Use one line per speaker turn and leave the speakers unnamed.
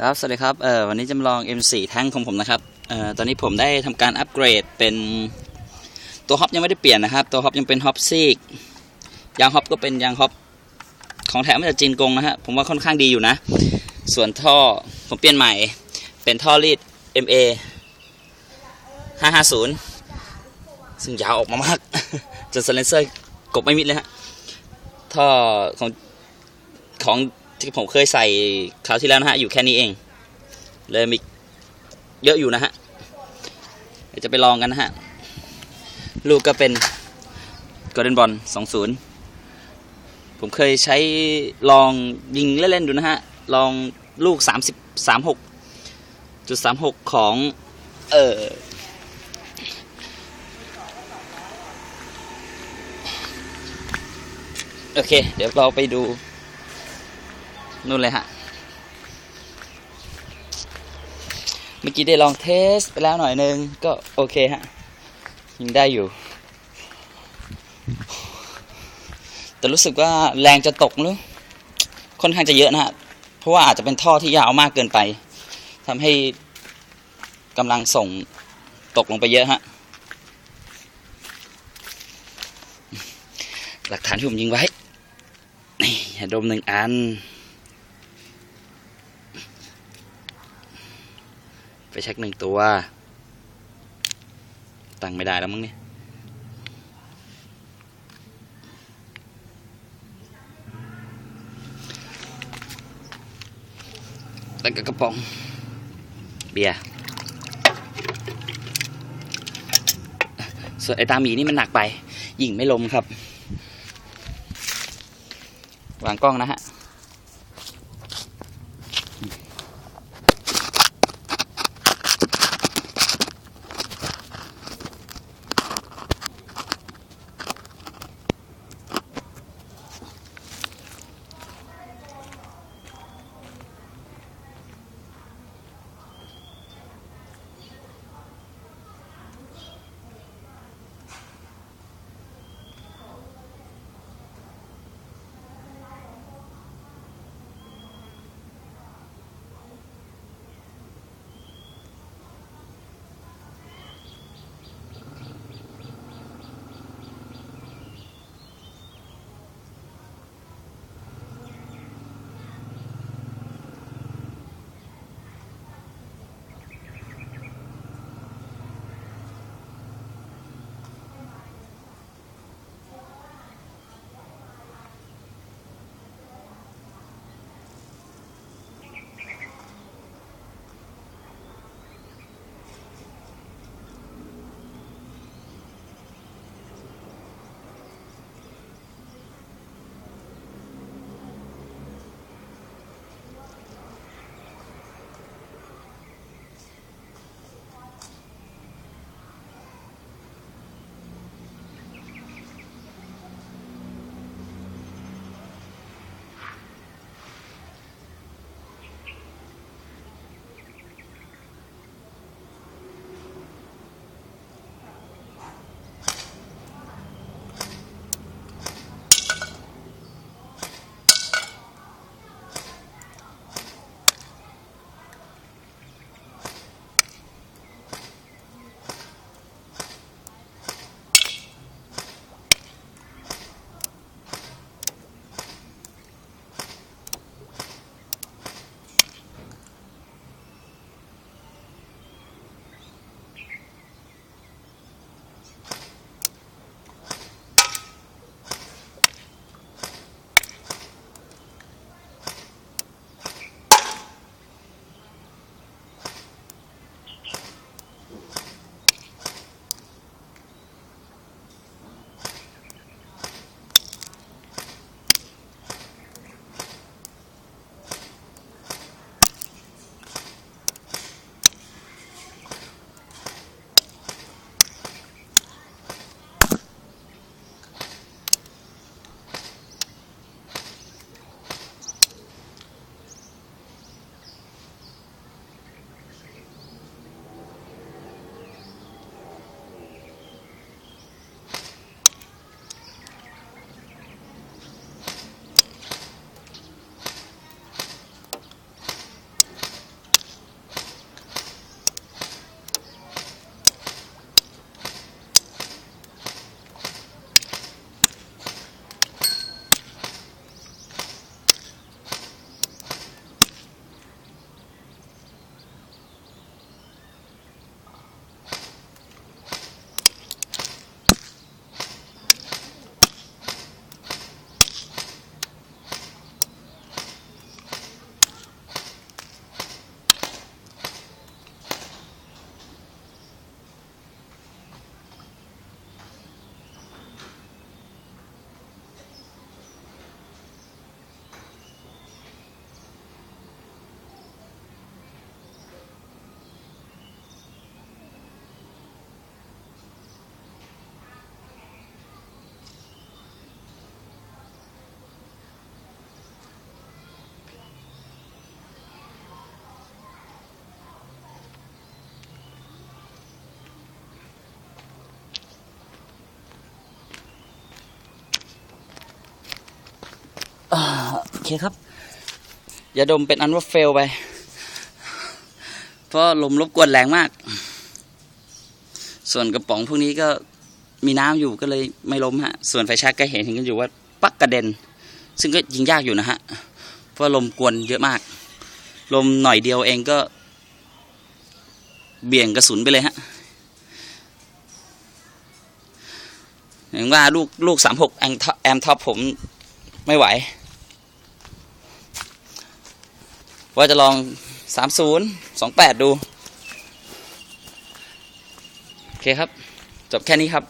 ครับ สวัสดีครับ เอ่อ วันนี้จะมาลอง M4 แท้งของผมนะครับ เอ่อ ตอนนี้ผมได้ทำการอัปเกรดเป็นตัวฮอปยังไม่ได้เปลี่ยนนะครับ ตัวฮอปยังเป็นฮอปซีก ยางฮอปก็เป็นยางฮอปของแถมมาจากจีนกงนะฮะ ผมว่าค่อนข้างดีอยู่นะ ส่วนท่อผมเปลี่ยนใหม่ เป็นท่อรีด MA 550 ซึ่งยาวออกมามาก จนสเลนเซอร์กบไม่มิดเลยฮะ ท่อของของ ที่ผมเคยใส่คราวที่แล้วนะฮะ อยู่แค่นี้เอง เลยมีเยอะอยู่นะฮะจะไปลองกันนะฮะ ลูกก็เป็น Golden Ball 20ผมเคยใช้ลองยิงเล่น ๆ ดูนะฮะ ลองลูก30 36จุด36ของ เออโอเค เดี๋ยวเราไปดู นู่นเลยฮะ เมื่อกี้ได้ลองเทสไปแล้วหน่อยนึง ก็โอเคฮะ ยิงได้อยู่ แต่รู้สึกว่าแรงจะตกหรือค่อนข้างจะเยอะนะฮะ เพราะว่าอาจจะเป็นท่อที่ยาวมากเกินไปทำให้กำลังส่งตกลงไปเยอะฮะ หลักฐานที่ผมยิงไว้ นี่ดมหนึ่งอัน ไปเช็คหนึ่งตัว ตั้งไม่ได้แล้วมั้งเนี่ยแล้วก็กระป๋อง เบียร์ส่วนไอ้ตาหมีนี่มันหนักไป ยิงไม่ลมครับ วางกล้องนะฮะ เคครับ อย่าดมเป็นอันว่าเฟลไป เพราะลมรบกวนแรงมาก ส่วนกระป๋องพวกนี้ก็มีน้ำอยู่ก็เลยไม่ล้มฮะ ส่วนไฟแชักก็เห็นเห็นกันอยู่ว่าปักกระเด็น ซึ่งก็ยิงยากอยู่นะฮะ เพราะลมกวนเยอะมาก ลมหน่อยเดียวเองก็ เบี่ยงกระสุนไปเลยฮะอย่างว่าลูกลูกสามหกแอมท็อปผมไม่ไหว ว่าจะลองสามศูนย์สองแปดดู โอเคครับ จบแค่นี้ครับ